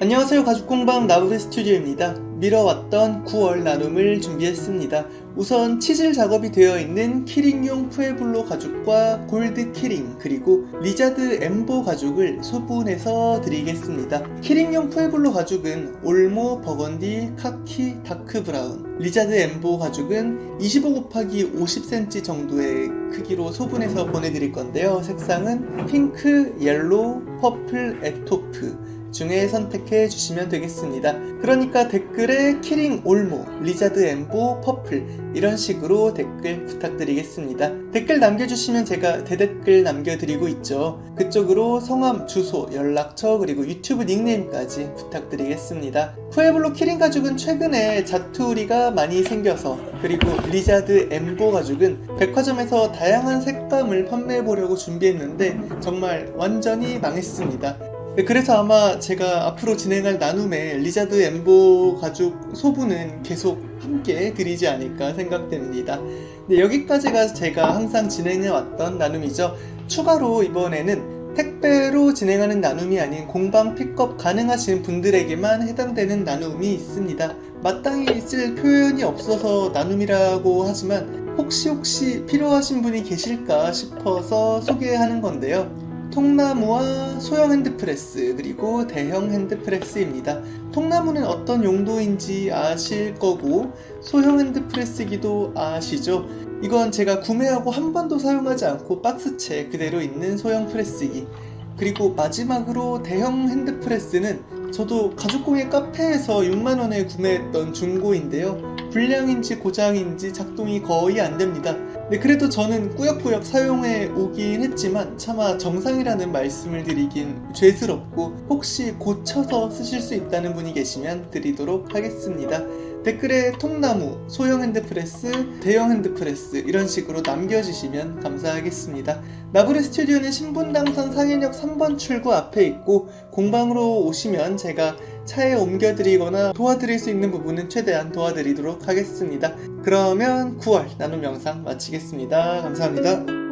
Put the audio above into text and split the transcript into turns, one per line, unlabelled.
안녕하세요 가죽공방 나부의 스튜디오입니다. 미뤄왔던 9월 나눔을 준비했습니다. 우선 치질 작업이 되어 있는 키링용 푸에블로 가죽과 골드 키링 그리고 리자드 엠보 가죽을 소분해서 드리겠습니다. 키링용 푸에블로 가죽은 올모, 버건디, 카키, 다크 브라운 리자드 엠보 가죽은 25 곱하기 50cm 정도의 크기로 소분해서 보내드릴 건데요. 색상은 핑크, 옐로우, 퍼플, 에토프 중에 선택해 주시면 되겠습니다. 그러니까 댓글에 키링 올모, 리자드 엠보, 퍼플 이런 식으로 댓글 부탁드리겠습니다. 댓글 남겨주시면 제가 대댓글 남겨드리고 있죠. 그쪽으로 성함, 주소, 연락처 그리고 유튜브 닉네임까지 부탁드리겠습니다. 푸에블로 키링 가죽은 최근에 자투리가 많이 생겨서 그리고 리자드 엠보 가죽은 백화점에서 다양한 색감을 판매해 보려고 준비했는데 정말 완전히 망했습니다. 네, 그래서 아마 제가 앞으로 진행할 나눔에 리자드 엠보 가죽 소분은 계속 함께 드리지 않을까 생각됩니다. 네, 여기까지가 제가 항상 진행해 왔던 나눔이죠. 추가로 이번에는 택배로 진행하는 나눔이 아닌 공방 픽업 가능하신 분들에게만 해당되는 나눔이 있습니다. 마땅히 쓸 표현이 없어서 나눔이라고 하지만 혹시 혹시 필요하신 분이 계실까 싶어서 소개하는 건데요. 통나무와 소형 핸드프레스 그리고 대형 핸드프레스입니다. 통나무는 어떤 용도인지 아실 거고 소형 핸드프레스기도 아시죠? 이건 제가 구매하고 한 번도 사용하지 않고 박스채 그대로 있는 소형 프레스기 그리고 마지막으로 대형 핸드프레스는 저도 가죽공예 카페에서 6만원에 구매했던 중고인데요. 불량인지 고장인지 작동이 거의 안 됩니다. 네, 그래도 저는 꾸역꾸역 사용해 오긴 했지만 차마 정상이라는 말씀을 드리긴 죄스럽고 혹시 고쳐서 쓰실 수 있다는 분이 계시면 드리도록 하겠습니다. 댓글에 통나무, 소형 핸드프레스, 대형 핸드프레스 이런 식으로 남겨주시면 감사하겠습니다. 나브레 스튜디오는 신분당선 상해역 3번 출구 앞에 있고 공방으로 오시면 제가 차에 옮겨드리거나 도와드릴 수 있는 부분은 최대한 도와드리도록 하겠습니다. 그러면 9월 나눔 영상 마치겠습니다. 감사합니다.